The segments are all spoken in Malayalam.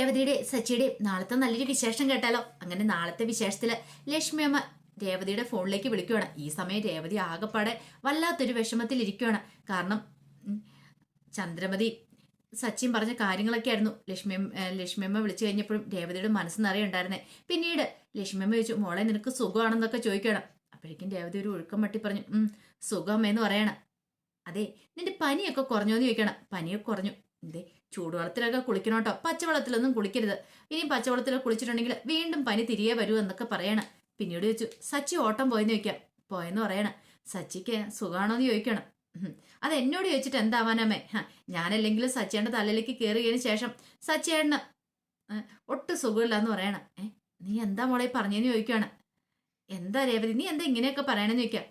രേവതിയുടെ സച്ചിയുടെയും നാളത്തെ നല്ലൊരു വിശേഷം കേട്ടാലോ? അങ്ങനെ നാളത്തെ വിശേഷത്തിൽ ലക്ഷ്മി അമ്മ രേവതിയുടെ ഫോണിലേക്ക് വിളിക്കുവാണ്. ഈ സമയം രേവതി ആകെപ്പാടെ വല്ലാത്തൊരു വിഷമത്തിൽ ഇരിക്കുവാണ് കാരണം ചന്ദ്രമതി സച്ചിൻ പറഞ്ഞ കാര്യങ്ങളൊക്കെ ആയിരുന്നു. ലക്ഷ്മി അമ്മ വിളിച്ചു കഴിഞ്ഞപ്പോഴും രേവതിയുടെ മനസ്സ് നിറയുണ്ടായിരുന്നേ പിന്നീട് ലക്ഷ്മി അമ്മ ചോദിച്ചു മോളെ നിനക്ക് സുഖമാണെന്നൊക്കെ ചോദിക്കണം അപ്പോഴേക്കും രേവതി ഒരു ഒഴുക്കം മട്ടി പറഞ്ഞു ഉം എന്ന് പറയണം. അതെ നിന്റെ പനിയൊക്കെ കുറഞ്ഞോന്ന് ചോദിക്കണം. പനിയൊക്കെ കുറഞ്ഞു. എന്തേ ചൂടുവെള്ളത്തിലൊക്കെ കുളിക്കണം കേട്ടോ പച്ചവെള്ളത്തിലൊന്നും കുളിക്കരുത്. ഇനിയും പച്ചവെള്ളത്തിൽ കുളിച്ചിട്ടുണ്ടെങ്കിൽ വീണ്ടും പനി തിരികെ വരൂ എന്നൊക്കെ പറയണം. പിന്നീട് ചോദിച്ചു സച്ചി ഓട്ടം പോയെന്ന് ചോദിക്കാം. പോയെന്ന് പറയണം. സച്ചിക്ക് സുഖമാണോന്ന് ചോദിക്കണം. അത് എന്നോട് ചോദിച്ചിട്ട് എന്താവാനമ്മേ ഞാനല്ലെങ്കിൽ സച്ചിയുടെ തലയിലേക്ക് കയറിയതിന് ശേഷം സച്ചിയേട്ടന് ഏ, ഒട്ടും സുഖമില്ല എന്ന് പറയണം. നീ എന്താ മോളെ പറഞ്ഞെന്ന് ചോദിക്കുകയാണ് എന്താ രേവതി നീ എന്താ ഇങ്ങനെയൊക്കെ പറയണമെന്ന് ചോദിക്കാം.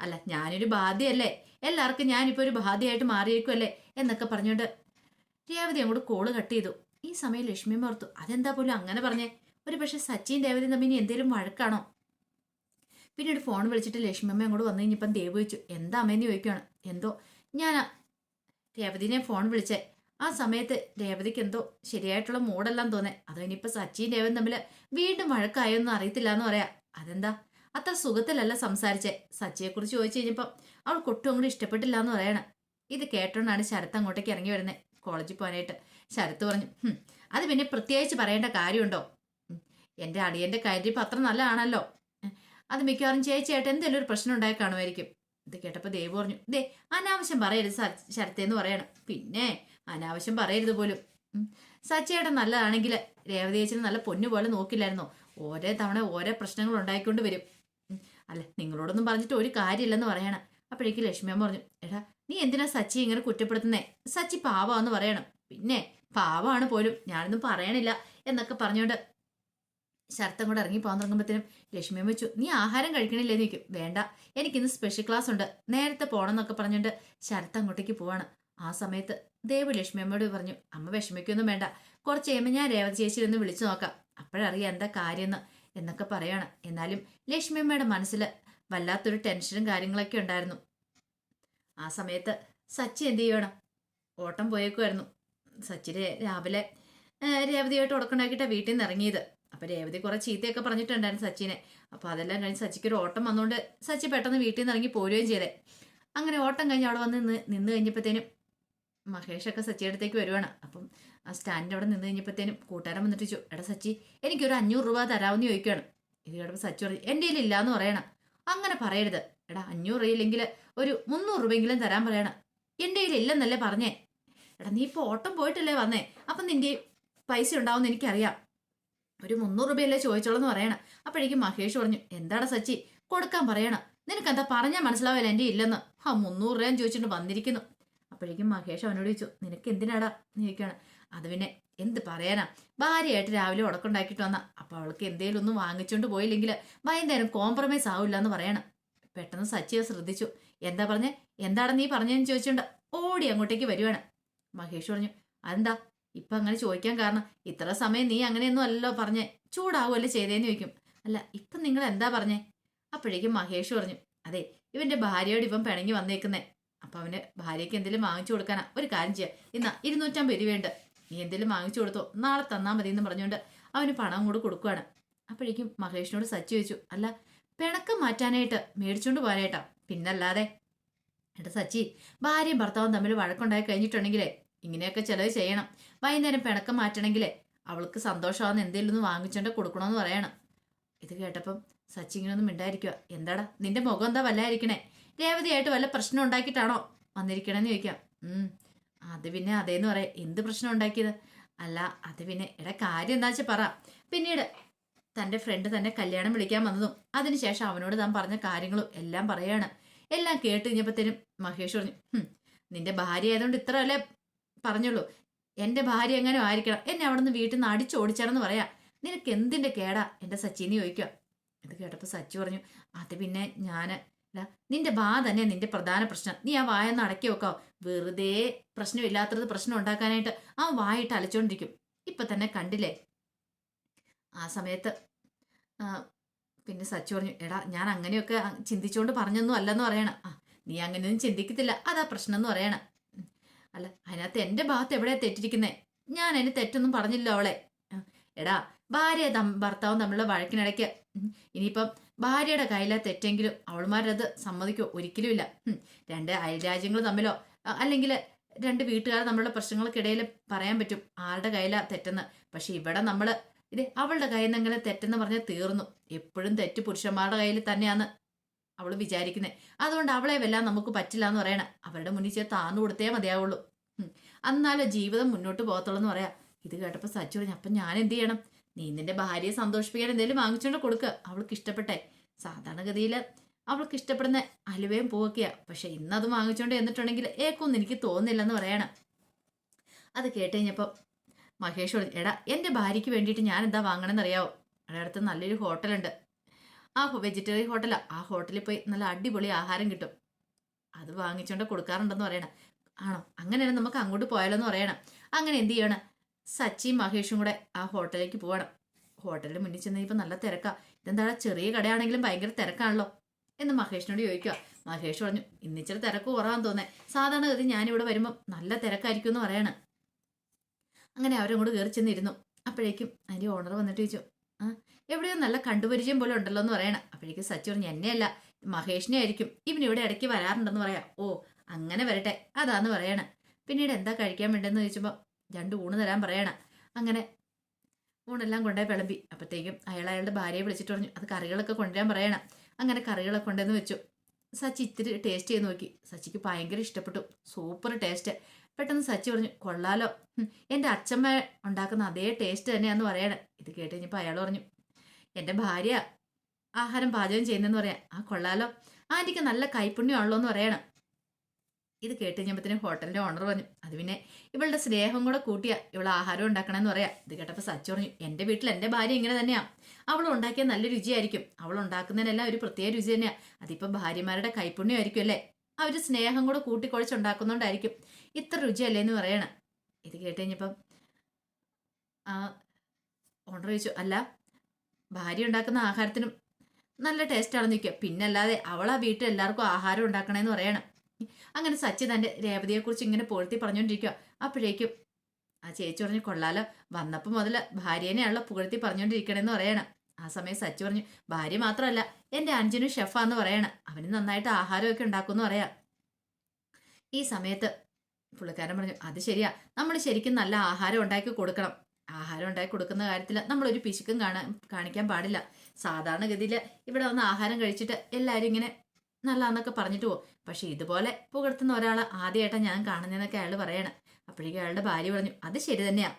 അല്ല ഞാനൊരു ബാധ്യല്ലേ എല്ലാവർക്കും ഞാനിപ്പോ ഒരു ബാധ്യയായിട്ട് മാറിയിരിക്കുമല്ലേ എന്നൊക്കെ പറഞ്ഞുകൊണ്ട് രേവതി അങ്ങോട്ട് കോൾ കട്ട് ചെയ്തു. ഈ സമയം ലക്ഷ്മി ഓർത്തു അതെന്താ പോലും അങ്ങനെ പറഞ്ഞേ? ഒരു പക്ഷെ സച്ചിൻ രേവതി തമ്മിൽ എന്തേലും വഴക്കാണോ? പിന്നീട് ഫോൺ വിളിച്ചിട്ട് ലക്ഷ്മിയമ്മ അങ്ങോട്ട് വന്നു കഴിഞ്ഞപ്പം ദേവ് ചോദിച്ചു എന്താ അമ്മേന്ന് ചോദിക്കുകയാണ് എന്തോ? ഞാൻ രേവതിനെ ഫോൺ വിളിച്ചേ. ആ സമയത്ത് രേവതിക്ക് എന്തോ ശരിയായിട്ടുള്ള മൂടെല്ലാം തോന്നേ. അതോ ഇനിയിപ്പോ സച്ചിൻ രേവൻ തമ്മിൽ വീണ്ടും വഴക്കായൊന്നും അറിയത്തില്ല എന്ന് പറയാ. അതെന്താ? അത്ര സുഖത്തിലല്ല സംസാരിച്ചേ. സച്ചിയെക്കുറിച്ച് ചോദിച്ചു കഴിഞ്ഞപ്പം അവൾ ഒട്ടും അങ്ങോട്ട് ഇഷ്ടപ്പെട്ടില്ല എന്ന് പറയണം. ഇത് കേട്ടോണ്ടാണ് ശരത്ത് അങ്ങോട്ടേക്ക് ഇറങ്ങി വരുന്നത് കോളേജിൽ പോകാനായിട്ട്. ശരത്ത് പറഞ്ഞു അത് പിന്നെ പ്രത്യേകിച്ച് പറയേണ്ട കാര്യമുണ്ടോ? എന്റെ അടിയന്റെ അടിയന്റെ കാര്യം ഇപ്പം അത്ര നല്ലതാണല്ലോ. അത് മിക്കവാറും ചേച്ചിയായിട്ട് എന്തെങ്കിലും ഒരു പ്രശ്നം ഉണ്ടായി കാണുമായിരിക്കും. ഇത് കേട്ടപ്പോൾ ദേവ് പറഞ്ഞു ദേ അനാവശ്യം പറയരുത് ശരത്തേന്ന് പറയണം. പിന്നെ അനാവശ്യം പറയരുത് പോലും. സച്ചയുടെ നല്ലതാണെങ്കിൽ രേവതി നല്ല പൊന്നു പോലെ നോക്കില്ലായിരുന്നോ? ഓരോ തവണ ഓരോ പ്രശ്നങ്ങൾ ഉണ്ടായിക്കൊണ്ട് വരും. അല്ല നിങ്ങളോടൊന്നും പറഞ്ഞിട്ട് ഒരു കാര്യമില്ലെന്ന് പറയണം. അപ്പോഴേക്ക് ലക്ഷ്മിയമ്മ പറഞ്ഞു എടാ നീ എന്തിനാ സച്ചി ഇങ്ങനെ കുറ്റപ്പെടുത്തുന്നേ? സച്ചി പാവാന്ന് പറയണം. പിന്നെ പാവാണ് പോലും. ഞാനൊന്നും പറയണില്ല എന്നൊക്കെ പറഞ്ഞുകൊണ്ട് ശരത്തം കൂടെ ഇറങ്ങി പോകാൻ തുടങ്ങുമ്പോഴത്തേനും ലക്ഷ്മിയമ്മ വെച്ചു നീ ആഹാരം കഴിക്കണില്ലേ? ചോദിക്കും. വേണ്ട. എനിക്കിന്ന് സ്പെഷ്യൽ ക്ലാസ് ഉണ്ട്. നേരത്തെ പോകണം എന്നൊക്കെ പറഞ്ഞുകൊണ്ട് ശരത്ത് അങ്ങോട്ടേക്ക് പോവാണ്. ആ സമയത്ത് ദേവ് ലക്ഷ്മിയമ്മയോട് പറഞ്ഞു അമ്മ വിഷമിക്കൊന്നും വേണ്ട. കുറച്ച് കഴിയുമ്പോൾ ഞാൻ രേവതി ചേച്ചിയിൽ ഒന്ന് വിളിച്ചു നോക്കാം. അപ്പോഴറിയാം എന്താ കാര്യമെന്ന് എന്നൊക്കെ പറയാണ്. എന്നാലും ലക്ഷ്മി അമ്മയുടെ മനസ്സിൽ വല്ലാത്തൊരു ടെൻഷനും കാര്യങ്ങളൊക്കെ ഉണ്ടായിരുന്നു. ആ സമയത്ത് സച്ചി എന്ത് ചെയ്യണം? ഓട്ടം പോയേക്കുമായിരുന്നു സച്ചി രാവിലെ രേവതിയായിട്ട് ഉടക്കുണ്ടാക്കിയിട്ടാണ് വീട്ടിൽ നിന്ന് ഇറങ്ങിയത്. അപ്പോൾ രേവതി കുറേ ചീത്തയൊക്കെ പറഞ്ഞിട്ടുണ്ടായിരുന്നു സച്ചിനെ. അപ്പോൾ അതെല്ലാം കഴിഞ്ഞ് സച്ചിക്ക് ഒരു ഓട്ടം വന്നുകൊണ്ട് സച്ചി പെട്ടെന്ന് വീട്ടിൽ നിന്ന് ഇറങ്ങി പോരുകയും ചെയ്തേ. അങ്ങനെ ഓട്ടം കഴിഞ്ഞ് അവിടെ വന്ന് നിന്ന് നിന്ന് കഴിഞ്ഞപ്പോഴത്തേനും മഹേഷൊക്കെ സച്ചിയുടെ അടുത്തേക്ക് വരുവാണ്. അപ്പം ആ സ്റ്റാൻഡിന്റെ അവിടെ നിന്ന് കഴിഞ്ഞപ്പോഴത്തേനും കൂട്ടുകാരൻ വന്നിട്ട് ചോദിച്ചു എടാ സച്ചി എനിക്കൊരു അഞ്ഞൂറ് രൂപ തരാമെന്ന് ചോദിക്കുകയാണ് ഇത് കേട്ടപ്പോൾ സച്ചി പറഞ്ഞു എന്റെ കയ്യിൽ ഇല്ലാന്ന് പറയണം. അങ്ങനെ പറയരുത്. എടാ അഞ്ഞൂറ് രൂപയില്ലെങ്കിൽ ഒരു മുന്നൂറ് രൂപയെങ്കിലും തരാൻ പറയണം. എന്റെ കയ്യിൽ ഇല്ലെന്നല്ലേ പറഞ്ഞേ? എടാ നീ ഇപ്പോൾ ഓട്ടം പോയിട്ടല്ലേ വന്നേ? അപ്പം നിന്റെ പൈസ ഉണ്ടാവുമെന്ന് എനിക്കറിയാം. ഒരു മുന്നൂറ് രൂപയല്ലേ ചോദിച്ചോളെന്ന് പറയണം. അപ്പോഴേക്കും മഹേഷ് പറഞ്ഞു എന്താടാ സച്ചി? കൊടുക്കാൻ പറയണം. നിനക്ക് എന്താ പറഞ്ഞാൽ മനസ്സിലാവില്ല എന്റെ ഇല്ലെന്ന്. ആ മുന്നൂറ് രൂപ ചോദിച്ചിട്ട് വന്നിരിക്കുന്നു. അപ്പോഴേക്കും മഹേഷ് അവനോട് ചോദിച്ചു നിനക്ക് എന്തിനാടാ നീക്കാണ് അത് പിന്നെ എന്ത് പറയാനാ? ഭാര്യയായിട്ട് രാവിലെ ഉടക്കുണ്ടാക്കിയിട്ട് വന്ന. അപ്പൊ അവൾക്ക് എന്തേലും ഒന്നും വാങ്ങിച്ചോണ്ട് പോയില്ലെങ്കിൽ വൈകുന്നേരം കോംപ്രമൈസ് ആവില്ല എന്ന് പറയണം. പെട്ടെന്ന് സച്ചിയെ ശ്രദ്ധിച്ചു. എന്താ പറഞ്ഞേ? എന്താണ് നീ പറഞ്ഞതെന്ന് ചോദിച്ചുകൊണ്ട് ഓടി അങ്ങോട്ടേക്ക് വരുവാണ്. മഹേഷ് പറഞ്ഞു അതെന്താ? ഇപ്പൊ അങ്ങനെ ചോദിക്കാൻ കാരണം ഇത്ര സമയം നീ അങ്ങനെയൊന്നും അല്ലല്ലോ പറഞ്ഞേ. ചൂടാവുമല്ലോ ചെയ്തേന്ന് ചോദിക്കും. അല്ല ഇപ്പൊ നിങ്ങൾ എന്താ പറഞ്ഞേ? അപ്പോഴേക്കും മഹേഷ് പറഞ്ഞു അതെ ഇവന്റെ ഭാര്യയോട് ഇവൻ പിണങ്ങി വന്നേക്കുന്നേ. അപ്പൊ അവന് ഭാര്യയ്ക്ക് എന്തെങ്കിലും വാങ്ങിച്ചു കൊടുക്കാനാ. ഒരു കാര്യം ചെയ്യാം. ഇന്നാ ഇരുന്നൂറ്റമ്പത് രൂപയുണ്ട്. നീ എന്തെങ്കിലും വാങ്ങിച്ചു കൊടുത്തോ. നാളെ തന്നാൽ മതി എന്ന് പറഞ്ഞുകൊണ്ട് അവന് പണം കൂടെ കൊടുക്കുവാണ്. അപ്പോഴേക്കും മഹേഷിനോട് സച്ചി ചോദിച്ചു അല്ല പിണക്കം മാറ്റാനായിട്ട് മേടിച്ചുകൊണ്ട് പോകാനായിട്ടാ പിന്നല്ലാതെ. എന്റെ സച്ചി ഭാര്യയും ഭർത്താവും തമ്മിൽ വഴക്കുണ്ടായി കഴിഞ്ഞിട്ടുണ്ടെങ്കിലേ ഇങ്ങനെയൊക്കെ ചിലവ് ചെയ്യണം. വൈകുന്നേരം പിണക്കം മാറ്റണമെങ്കിലേ അവൾക്ക് സന്തോഷമാവുന്ന എന്തെങ്കിലും ഒന്ന് വാങ്ങിച്ചോണ്ട് കൊടുക്കണമെന്ന് പറയണം. ഇത് കേട്ടപ്പം സച്ചി ഇങ്ങനെ ഒന്നും മിണ്ടായിരിക്കുക എന്താടാ നിന്റെ മുഖം എന്താ വല്ലായിരിക്കണേ? രേവതിയായിട്ട് വല്ല പ്രശ്നം ഉണ്ടാക്കിയിട്ടാണോ വന്നിരിക്കണേന്ന് ചോദിക്കാം. അത് പിന്നെ അതേന്ന് പറയാം എന്ത് പ്രശ്നം ഉണ്ടാക്കിയത്? അല്ല അത് പിന്നെ എടാ കാര്യം എന്താ വെച്ചാൽ പറ. പിന്നീട് തന്റെ ഫ്രണ്ട് തന്നെ കല്യാണം വിളിക്കാൻ വന്നതും അതിനുശേഷം അവനോട് താൻ പറഞ്ഞ കാര്യങ്ങളും എല്ലാം പറയാണ്. എല്ലാം കേട്ട് കഴിഞ്ഞപ്പോഴത്തേനും മഹേഷ് പറഞ്ഞു നിന്റെ ഭാര്യ ആയതുകൊണ്ട് ഇത്ര അല്ലേ പറഞ്ഞുള്ളൂ? എന്റെ ഭാര്യ എങ്ങനെ ആയിരിക്കണം. എന്നെ അവിടെ നിന്ന് വീട്ടിൽ നിന്ന് അടിച്ചോടിച്ചാണെന്ന് പറയാം. നിനക്ക് എന്തിന്റെ കേടാ? എന്റെ സച്ചിനെ ചോദിക്കുക. ഇത് കേട്ടപ്പോൾ സച്ചി പറഞ്ഞു അത് പിന്നെ ടാ, നിന്റെ ബാ തന്നെ നിന്റെ പ്രധാന പ്രശ്നം. നീ ആ വായൊന്ന് അടക്കി വെക്കോ വെറുതെ പ്രശ്നമില്ലാത്തത് പ്രശ്നം ഉണ്ടാക്കാനായിട്ട് ആ വായിട്ട് അലച്ചോണ്ടിരിക്കും. ഇപ്പൊ തന്നെ കണ്ടില്ലേ? ആ സമയത്ത് പിന്നെ സച്ചു പറഞ്ഞു എടാ ഞാൻ അങ്ങനെയൊക്കെ ചിന്തിച്ചുകൊണ്ട് പറഞ്ഞൊന്നും അല്ലെന്ന് പറയണം. ആ നീ അങ്ങനെയൊന്നും ചിന്തിക്കത്തില്ല. അതാ പ്രശ്നം എന്ന് പറയണം. അല്ല അതിനകത്ത് എന്റെ ഭാഗത്ത് എവിടെയാ തെറ്റിരിക്കുന്നേ? ഞാൻ അതിന് തെറ്റൊന്നും പറഞ്ഞില്ല അവളെ. എടാ ഭാര്യ ഭർത്താവും തമ്മിലുള്ള വഴക്കിനിടയ്ക്ക് ഇനിയിപ്പം ഭാര്യയുടെ കയ്യിലെ തെറ്റെങ്കിലും അവൾമാരത് സമ്മതിക്കോ? ഒരിക്കലും ഇല്ല ഉം, രണ്ട് അയൽരാജ്യങ്ങൾ തമ്മിലോ അല്ലെങ്കിൽ രണ്ട് വീട്ടുകാർ നമ്മളുടെ പ്രശ്നങ്ങൾക്കിടയിൽ പറയാൻ പറ്റും ആരുടെ കയ്യിലാ തെറ്റെന്ന്. പക്ഷെ ഇവിടെ നമ്മൾ ഇത് അവളുടെ കയ്യിൽ നിന്നെങ്കിലും തെറ്റെന്ന് പറഞ്ഞാൽ തീർന്നു. എപ്പോഴും തെറ്റ് പുരുഷന്മാരുടെ കയ്യിൽ തന്നെയാണ് അവൾ വിചാരിക്കുന്നത് അതുകൊണ്ട് അവളെ വെല്ലാൻ നമുക്ക് പറ്റില്ല എന്ന് പറയണം അവരുടെ മുന്നിൽ ചെയ്ത് താന്നു കൊടുത്തേ മതിയാവുള്ളൂ. എന്നാലേ ജീവിതം മുന്നോട്ട് പോകത്തുള്ളൂ എന്ന് പറയാം. ഇത് കേട്ടപ്പോൾ സച്ചു പറഞ്ഞു അപ്പം ഞാൻ എന്ത് ചെയ്യണം? നീ നിന്റെ ഭാര്യയെ സന്തോഷിപ്പിക്കാൻ എന്തെങ്കിലും വാങ്ങിച്ചുകൊണ്ട് കൊടുക്കുക അവൾക്ക് ഇഷ്ടപ്പെട്ടെ. സാധാരണഗതിയിൽ അവൾക്ക് ഇഷ്ടപ്പെടുന്ന അലുവയും പൂവൊക്കെയാ. പക്ഷെ ഇന്ന് അത് വാങ്ങിച്ചുകൊണ്ട് എന്നിട്ടുണ്ടെങ്കിൽ ഏക്കൊന്നും എനിക്ക് തോന്നുന്നില്ലെന്ന് പറയണം. അത് കേട്ട് കഴിഞ്ഞപ്പോൾ മഹേഷ് എടാ എന്റെ ഭാര്യയ്ക്ക് വേണ്ടിയിട്ട് ഞാൻ എന്താ വാങ്ങണമെന്ന് അറിയാവോ അവിടെ അടുത്ത് നല്ലൊരു ഹോട്ടലുണ്ട്. ആ വെജിറ്റേറിയൻ ഹോട്ടലാ. ആ ഹോട്ടലിൽ പോയി നല്ല അടിപൊളി ആഹാരം കിട്ടും. അത് വാങ്ങിച്ചുകൊണ്ട് കൊടുക്കാറുണ്ടെന്ന് പറയണം. ആണോ? അങ്ങനെയാണ് നമുക്ക് അങ്ങോട്ട് പോയാലോ എന്ന് പറയണം. അങ്ങനെ എന്ത് ചെയ്യണം? സച്ചിയും മഹേഷും കൂടെ ആ ഹോട്ടലിലേക്ക് പോകണം ഹോട്ടലിന് മുന്നിൽ ചെന്ന് ഇപ്പം നല്ല തിരക്കാ. ഇതെന്താ ചെറിയ കടയാണെങ്കിലും ഭയങ്കര തിരക്കാണല്ലോ? എന്ന് മഹേഷിനോട് ചോദിക്കുക മഹേഷ് പറഞ്ഞു ഇന്നിച്ചിരി തിരക്ക് കുറവാന്ന് തോന്നേ. സാധാരണ സാധാരണഗതി ഞാനിവിടെ വരുമ്പം നല്ല തിരക്കായിരിക്കും എന്ന് പറയാണ്. അങ്ങനെ അവരങ്ങോട്ട് കയറി ചെന്നിരുന്നു. അപ്പോഴേക്കും അതിന്റെ ഓണർ വന്നിട്ട് ചോദിച്ചു ആ എവിടെയോ നല്ല കണ്ടുപരിചയം പോലെ ഉണ്ടല്ലോ എന്ന് പറയണം. അപ്പോഴേക്കും സച്ചി പറഞ്ഞു എന്നെയല്ല മഹേഷിനെ ആയിരിക്കും. ഇവൻ ഇവിടെ ഇടയ്ക്ക് വരാറുണ്ടെന്ന് പറയാം. ഓ അങ്ങനെ വരട്ടെ. അതാന്ന് പറയണം. പിന്നീട് എന്താ കഴിക്കാൻ വേണ്ടെന്ന് ചോദിച്ചപ്പോൾ രണ്ട് ഊണ് തരാൻ പറയണം. അങ്ങനെ ഊണെല്ലാം കൊണ്ടുപോയി വിളമ്പി അപ്പോഴത്തേക്കും അയാൾ അയാളുടെ ഭാര്യയെ വിളിച്ചിട്ട് പറഞ്ഞു അത് കറികളൊക്കെ കൊണ്ടുവരാൻ പറയണം. അങ്ങനെ കറികളൊക്കെ കൊണ്ടുവന്ന് വെച്ചു. സച്ചി ഇത്തിരി ടേസ്റ്റ് ചെയ്ത് നോക്കി. സച്ചിക്ക് ഭയങ്കര ഇഷ്ടപ്പെട്ടു. സൂപ്പർ ടേസ്റ്റ് പെട്ടെന്ന് സച്ചി പറഞ്ഞു കൊള്ളാലോ. എന്റെ അച്ഛമ്മ ഉണ്ടാക്കുന്ന അതേ ടേസ്റ്റ് തന്നെയാന്ന് പറയണം. ഇത് കേട്ട് കഴിഞ്ഞപ്പോൾ അയാൾ പറഞ്ഞു എന്റെ ഭാര്യ ആഹാരം പാചകം ചെയ്യുന്നതെന്ന് പറയാം. ആ കൊള്ളാലോ. ആ എനിക്ക് നല്ല കൈപ്പുണ്യമാണല്ലോ എന്ന് പറയണം. ഇത് കേട്ട് കഴിഞ്ഞപ്പോഴത്തേനും ഹോട്ടലിന്റെ ഓണർ പറഞ്ഞു അത് പിന്നെ ഇവളുടെ സ്നേഹം കൂടെ കൂട്ടിയ ഇവൾ ആഹാരം ഉണ്ടാക്കണമെന്ന് പറയാ. ഇത് കേട്ടപ്പോൾ സച്ചു പറഞ്ഞു എന്റെ വീട്ടിൽ എന്റെ ഭാര്യ ഇങ്ങനെ തന്നെയാ. അവൾ ഉണ്ടാക്കിയ നല്ല രുചിയായിരിക്കും. അവൾ ഉണ്ടാക്കുന്നതിനെല്ലാം ഒരു പ്രത്യേക രുചി തന്നെയാ. അതിപ്പോൾ ഭാര്യമാരുടെ കൈപ്പുണ്യമായിരിക്കും അല്ലേ? അവർ സ്നേഹം കൂടെ കൂട്ടിക്കുഴച്ചുണ്ടാക്കുന്നതുകൊണ്ടായിരിക്കും ഇത്ര രുചിയല്ലേ എന്ന് പറയണം. ഇത് കേട്ട് കഴിഞ്ഞപ്പം ഓണർ ചോദിച്ചു അല്ല ഭാര്യ ഉണ്ടാക്കുന്ന ആഹാരത്തിനും നല്ല ടേസ്റ്റ് ആണെന്ന് നിൽക്കുക പിന്നല്ലാതെ അവൾ ആ വീട്ടിൽ എല്ലാവർക്കും ആഹാരം ഉണ്ടാക്കണമെന്ന് പറയണം. അങ്ങനെ സച്ചി തന്റെ രേവതിയെക്കുറിച്ച് ഇങ്ങനെ പൊഴുത്തി പറഞ്ഞുകൊണ്ടിരിക്കുക അപ്പോഴേക്കും ആ ചേച്ചി പറഞ്ഞു കൊള്ളാലോ വന്നപ്പോൾ മുതൽ ഭാര്യേനെയാണല്ലോ പുകഴ്ത്തി പറഞ്ഞുകൊണ്ടിരിക്കണമെന്ന് പറയണം. ആ സമയം സച്ചി പറഞ്ഞു ഭാര്യ മാത്രമല്ല എന്റെ അഞ്ചിനും ഷെഫാന്ന് പറയണം. അവന് നന്നായിട്ട് ആഹാരമൊക്കെ ഉണ്ടാക്കുമെന്ന് പറയാം. ഈ സമയത്ത് പുള്ളിക്കാരൻ പറഞ്ഞു അത് ശരിയാ. നമ്മൾ ശരിക്കും നല്ല ആഹാരം ഉണ്ടാക്കി കൊടുക്കണം. ആഹാരം ഉണ്ടാക്കി കൊടുക്കുന്ന കാര്യത്തിൽ നമ്മളൊരു പിശുക്കും കാണാൻ കാണിക്കാൻ പാടില്ല. സാധാരണഗതിയിൽ ഇവിടെ വന്ന് ആഹാരം കഴിച്ചിട്ട് എല്ലാവരും ഇങ്ങനെ നല്ലതെന്നൊക്കെ പറഞ്ഞിട്ട് പോകും പക്ഷെ ഇതുപോലെ പുകഴ്ത്തുന്ന ഒരാളെ ആദ്യമായിട്ടാണ് ഞാൻ കാണുന്നതെന്നൊക്കെ അയാൾ പറയണം. അപ്പോഴേക്കും അയാളുടെ ഭാര്യ പറഞ്ഞു അത് ശരി തന്നെയാ.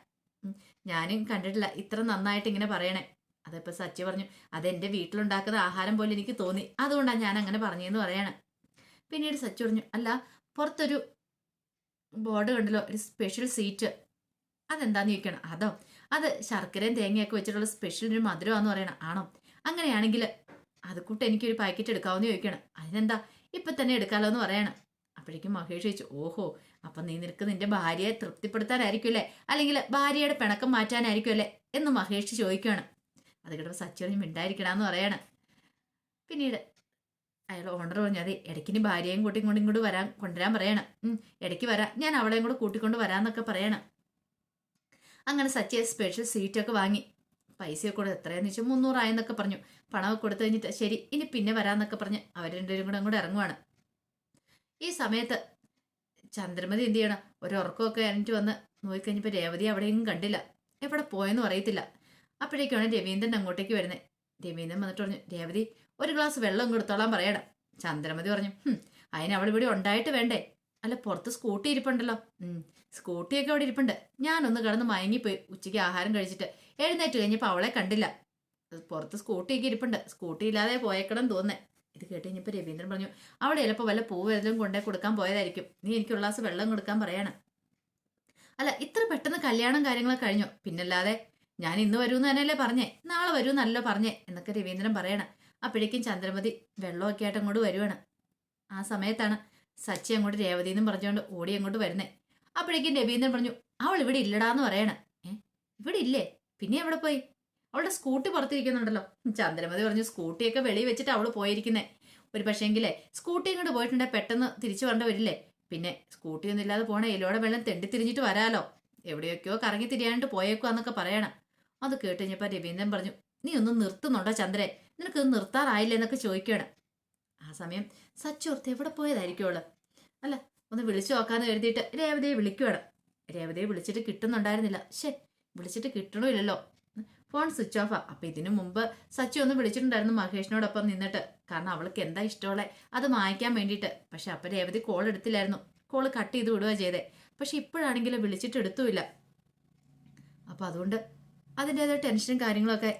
ഞാനും കണ്ടിട്ടില്ല. ഇത്ര നന്നായിട്ട് ഇങ്ങനെ പറയണേ. അതിപ്പോൾ സച്ചി പറഞ്ഞു അതെന്റെ വീട്ടിലുണ്ടാക്കുന്ന ആഹാരം പോലെ എനിക്ക് തോന്നി. അതുകൊണ്ടാണ് ഞാൻ അങ്ങനെ പറഞ്ഞതെന്ന് പറയണം. പിന്നീട് സച്ചി പറഞ്ഞു അല്ല പുറത്തൊരു ബോർഡ് കണ്ടല്ലോ ഒരു സ്പെഷ്യൽ സീറ്റ് അതെന്താന്ന് ചോദിക്കണം? അതോ അത് ശർക്കരയും തേങ്ങയൊക്കെ വെച്ചിട്ടുള്ള സ്പെഷ്യൽ ഒരു മധുരമാണെന്ന് പറയണം. ആണോ? അങ്ങനെയാണെങ്കിൽ അത് കൂട്ട് എനിക്കൊരു പാക്കറ്റ് എടുക്കാമെന്ന് ചോദിക്കണം. അതിനെന്താ? ഇപ്പം തന്നെ എടുക്കാമല്ലോ എന്ന് പറയണം. അപ്പോഴേക്കും മഹേഷ് ചോദിച്ചു ഓഹോ അപ്പം നീ നിനക്ക് നിന്റെ ഭാര്യയെ തൃപ്തിപ്പെടുത്താനായിരിക്കും അല്ലേ? അല്ലെങ്കിൽ ഭാര്യയുടെ പിണക്കം മാറ്റാനായിരിക്കും അല്ലേ? എന്ന് മഹേഷ് ചോദിക്കുകയാണ് അത് കിട്ടുമ്പോൾ സച്ചിനും മിണ്ടായിരിക്കണമെന്ന് പറയാണ്. പിന്നീട് അയാൾ ഓണർ പറഞ്ഞു അതെ ഇടയ്ക്കിനി ഭാര്യയും കൂട്ടി കൊണ്ടും ഇങ്ങോട്ട് വരാൻ കൊണ്ടുവരാൻ പറയണം. ഇടയ്ക്ക് വരാം. ഞാൻ അവളെയും കൂടെ കൂട്ടിക്കൊണ്ട് വരാമെന്നൊക്കെ പറയണം. അങ്ങനെ സച്ചിയെ സ്പെഷ്യൽ സീറ്റൊക്കെ വാങ്ങി. പൈസയൊക്കെ കൊടുത്ത് എത്രയാന്ന് വെച്ചാൽ മുന്നൂറായെന്നൊക്കെ പറഞ്ഞു. പണമൊക്കെ കൊടുത്തു കഴിഞ്ഞിട്ട് ശരി ഇനി പിന്നെ വരാമെന്നൊക്കെ പറഞ്ഞ് അവർ രണ്ടുപേരും കൂടെ അങ്ങോട്ട് ഇറങ്ങുവാണ്. ഈ സമയത്ത് ചന്ദ്രമതി എന്ത് ചെയ്യണം? ഒരു ഉറക്കമൊക്കെ കഴിഞ്ഞിട്ട് വന്ന് നോക്കിക്കഴിഞ്ഞപ്പോൾ രേവതി അവിടെയും കണ്ടില്ല. എവിടെ പോയെന്നും അറിയത്തില്ല. അപ്പോഴേക്കാണ് രവീന്ദ്രൻ അങ്ങോട്ടേക്ക് വരുന്നത് രവീന്ദ്രൻ വന്നിട്ട് പറഞ്ഞു രേവതി ഒരു ഗ്ലാസ് വെള്ളം കൊടുത്തോളാൻ പറയണം. ചന്ദ്രമതി പറഞ്ഞു "ഹും, അതിന് ഇവിടെ ഉണ്ടായിട്ട് വേണ്ടേ? അല്ല പുറത്ത് സ്കൂട്ടി ഇരിപ്പുണ്ടല്ലോ. സ്കൂട്ടിയൊക്കെ അവിടെ ഇരിപ്പുണ്ട്. ഞാനൊന്ന് കിടന്ന് മയങ്ങിപ്പോയി. ഉച്ചയ്ക്ക് ആഹാരം കഴിച്ചിട്ട് എഴുന്നേറ്റ്. കഴിഞ്ഞപ്പോൾ അവളെ കണ്ടില്ല. പുറത്ത് സ്കൂട്ടിയൊക്കെ ഇരിപ്പുണ്ട്. സ്കൂട്ടി ഇല്ലാതെ പോയേക്കണം തോന്നേ ഇത് കേട്ട് കഴിഞ്ഞപ്പോൾ രവീന്ദ്രൻ പറഞ്ഞു അവിടെ ചിലപ്പോൾ വല്ല പൂവ് ഏതെങ്കിലും കൊണ്ടേ കൊടുക്കാൻ പോയതായിരിക്കും. നീ എനിക്ക് ഗ്ലാസ് വെള്ളം കൊടുക്കാൻ പറയണം. അല്ല ഇത്ര പെട്ടെന്ന് കല്യാണം കാര്യങ്ങളൊക്കെ കഴിഞ്ഞു. പിന്നല്ലാതെ ഞാൻ ഇന്ന് വരുമെന്ന് തന്നെയല്ലേ പറഞ്ഞേ. നാളെ വരുമെന്നല്ലോ പറഞ്ഞേ എന്നൊക്കെ രവീന്ദ്രൻ പറയണം. അപ്പോഴേക്കും ചന്ദ്രമതി വെള്ളമൊക്കെ ആയിട്ട് അങ്ങോട്ട് വരുവാണ്. ആ സമയത്താണ് സച്ചി അങ്ങോട്ട് രേവതി എന്നും പറഞ്ഞുകൊണ്ട് ഓടി അങ്ങോട്ട് വരുന്നേ. അപ്പോഴേക്കും രവീന്ദ്രൻ പറഞ്ഞു അവൾ ഇവിടെ ഇല്ലടാന്ന് പറയണ. ഏ? ഇവിടെ ഇല്ലേ? പിന്നെ എവിടെ പോയി? അവളുടെ സ്കൂട്ടി പുറത്തിരിക്കുന്നുണ്ടല്ലോ. ചന്ദ്രമതി പറഞ്ഞു സ്കൂട്ടിയൊക്കെ വെളിയിൽ വെച്ചിട്ട് അവൾ പോയിരിക്കുന്നേ. ഒരു പക്ഷേങ്കിലേ സ്കൂട്ടി ഇങ്ങോട്ട് പോയിട്ടുണ്ടെങ്കിൽ പെട്ടെന്ന് തിരിച്ചു വരേണ്ട വരില്ലേ? പിന്നെ സ്കൂട്ടി ഒന്നും ഇല്ലാതെ പോണേ ഇതിലൂടെ വെള്ളം തെണ്ടി തിരിഞ്ഞിട്ട് വരാലോ. എവിടെയൊക്കെയോ കറങ്ങി തിരിയാണ്ട് പോയേക്കുവാന്നൊക്കെ പറയണം. അത് കേട്ട് കഴിഞ്ഞപ്പോൾ രവീന്ദ്രൻ പറഞ്ഞു നീ ഒന്ന് നിർത്തുന്നുണ്ടോ ചന്ദ്രേ? നിനക്ക് നിർത്താറായില്ല എന്നൊക്കെ ചോദിക്കുകയാണ്. ആ സമയം സച്ചോർത്ത് എവിടെ പോയതായിരിക്കുമല്ലോ അല്ല ഒന്ന് വിളിച്ചു നോക്കാന്ന് കരുതിയിട്ട് രേവതയെ വിളിക്കുകയാണ് രേവതയെ വിളിച്ചിട്ട് കിട്ടുന്നുണ്ടായിരുന്നില്ല. ശേ വിളിച്ചിട്ട് കിട്ടണമില്ലല്ലോ. ഫോൺ സ്വിച്ച് ഓഫാ അപ്പൊ ഇതിനു മുമ്പ് സച്ചി ഒന്ന് വിളിച്ചിട്ടുണ്ടായിരുന്നു മഹേഷിനോടൊപ്പം നിന്നിട്ട്. കാരണം അവൾക്ക് എന്താ ഇഷ്ടമുള്ള? അത് മായ്ക്കാൻ വേണ്ടിയിട്ട്. പക്ഷെ അപ്പൊ രേവതി കോൾ എടുത്തില്ലായിരുന്നു. കോൾ കട്ട് ചെയ്ത് വിടുക ചെയ്തേ. പക്ഷെ ഇപ്പോഴാണെങ്കിൽ വിളിച്ചിട്ട് എടുത്തുമില്ല. അപ്പൊ അതുകൊണ്ട് അതിന്റെതായ ടെൻഷനും കാര്യങ്ങളൊക്കെ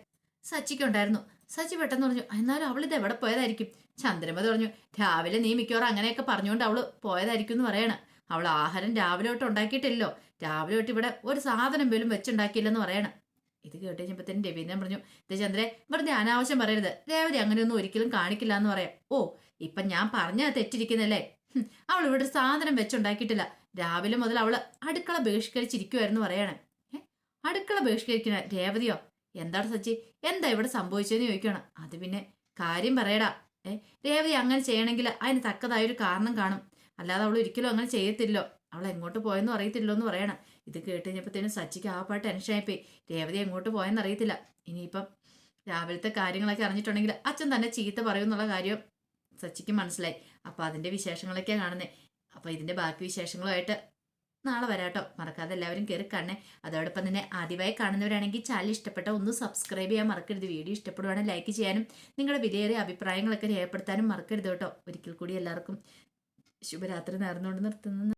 സച്ചിക്കുണ്ടായിരുന്നു സച്ചി പെട്ടെന്ന് പറഞ്ഞു എന്നാലും അവൾ ഇത് എവിടെ പോയതായിരിക്കും? ചന്ദ്രമതി പറഞ്ഞു രാവിലെ നീ മിക്കവാറും അങ്ങനെയൊക്കെ പറഞ്ഞുകൊണ്ട് അവൾ പോയതായിരിക്കും എന്ന് പറയാണ്. അവൾ ആഹാരം രാവിലെ തൊട്ട് ഉണ്ടാക്കിയിട്ടില്ലല്ലോ. രാവിലെ തൊട്ട് ഇവിടെ ഒരു സാധനം പോലും വെച്ചുണ്ടാക്കിയില്ലെന്ന് പറയണം. ഇത് കേട്ട് കഴിഞ്ഞപ്പോഴത്തേനും രവീന്ദ്രൻ പറഞ്ഞു ഇത് ഇവിടെ വെറുതെ അനാവശ്യം പറയരുത്. രേവതി അങ്ങനെയൊന്നും ഒരിക്കലും കാണിക്കില്ല എന്ന് പറയാം. ഓ ഇപ്പൊ ഞാൻ പറഞ്ഞ തെറ്റിരിക്കുന്നല്ലേ അവൾ ഇവിടെ ഒരു സാധനം വെച്ചുണ്ടാക്കിയിട്ടില്ല. രാവിലെ മുതൽ അവൾ അടുക്കള ബഹിഷ്കരിച്ചിരിക്കുമായിരുന്നു പറയണേ. അടുക്കള ബഹിഷ്കരിക്കണ രേവതിയോ? എന്താണ് സച്ചി? എന്താ ഇവിടെ സംഭവിച്ചതെന്ന് ചോദിക്കണം അത് പിന്നെ കാര്യം പറയടാ. ഏ രേവതി അങ്ങനെ ചെയ്യണമെങ്കിൽ അതിന് തക്കതായൊരു കാരണം കാണും. അല്ലാതെ അവൾ ഒരിക്കലും അങ്ങനെ ചെയ്യത്തില്ലോ അവൾ എങ്ങോട്ട് പോയെന്നും അറിയത്തില്ലോ എന്ന് പറയണം. ഇത് കേട്ട് കഴിഞ്ഞപ്പോഴത്തേനും സച്ചിക്ക് ആ പാട്ട് ടെൻഷനായിപ്പോയി. രേവതി എങ്ങോട്ട് പോയെന്ന് അറിയത്തില്ല. ഇനിയിപ്പം രാവിലത്തെ കാര്യങ്ങളൊക്കെ അറിഞ്ഞിട്ടുണ്ടെങ്കിൽ അച്ഛൻ തന്നെ ചീത്ത പറയുമെന്നുള്ള കാര്യം സച്ചിക്ക് മനസ്സിലായി. അപ്പോൾ അതിന്റെ വിശേഷങ്ങളൊക്കെയാണ് കാണുന്നത് അപ്പോൾ ഇതിന്റെ ബാക്കി വിശേഷങ്ങളുമായിട്ട് നാളെ വരാട്ടോ. മറക്കാതെ എല്ലാവരും കയറി കാണണേ. അതോടൊപ്പം തന്നെ ആദ്യമായി കാണുന്നവരാണെങ്കിൽ ചാനൽ ഇഷ്ടപ്പെട്ട ഒന്ന് സബ്സ്ക്രൈബ് ചെയ്യാൻ മറക്കരുത്. വീഡിയോ ഇഷ്ടപ്പെടുവാണെങ്കിൽ ലൈക്ക് ചെയ്യാനും നിങ്ങളുടെ വിലയേറിയ അഭിപ്രായങ്ങളൊക്കെ രേഖപ്പെടുത്താനും മറക്കരുത് കേട്ടോ. ഒരിക്കൽ കൂടി എല്ലാവർക്കും ശുഭരാത്രി നേർന്നുകൊണ്ട് നിർത്തുന്നു.